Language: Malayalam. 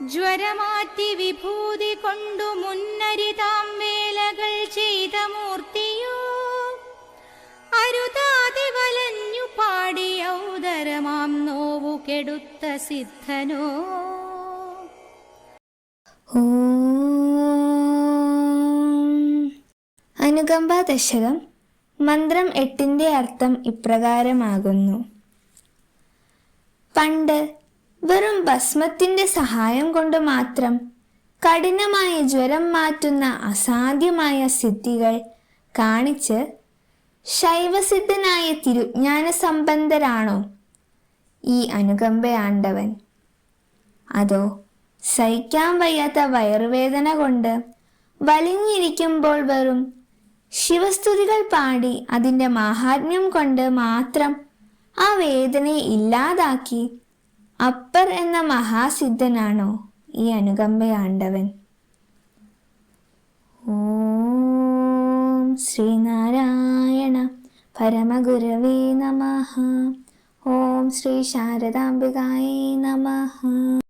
ജ്വരമാറ്റി വിഭൂതി കൊണ്ടു മുന്നരി താം വേലകൾ ചെയ്ത മൂർത്തിയോ? അരുതാതി വലഞ്ഞു പാടി ഔദരമാം നോവു കെടുത്ത സിദ്ധനോ? അനുകമ്പ ദശകം മന്ത്രം എട്ടിന്റെ അർത്ഥം ഇപ്രകാരമാകുന്നു. പണ്ട് വെറും ഭസ്മത്തിന്റെ സഹായം കൊണ്ട് മാത്രം കഠിനമായ ജ്വരം മാറ്റുന്ന അസാധ്യമായ സിദ്ധികൾ കാണിച്ച് ശൈവസിദ്ധനായ തിരുജ്ഞാന സമ്പന്നരാണോ ഈ അനുകമ്പയാണ്ടവൻ? അതോ സഹിക്കാൻ വയ്യാത്ത വയറുവേദന കൊണ്ട് വലിഞ്ഞിരിക്കുമ്പോൾ വെറും ശിവസ്തുതികൾ പാടി അതിന്റെ മാഹാത്മ്യം കൊണ്ട് മാത്രം ആ വേദനയെ ഇല്ലാതാക്കി അപ്പർ എന്ന മഹാസിദ്ധനാണോ ഈ അനുകമ്പയാണ്ടവൻ? ഓം ശ്രീനാരായണ പരമഗുരവേ നമ. ഓം ശ്രീ ശാരദാംബികായ നമഃ.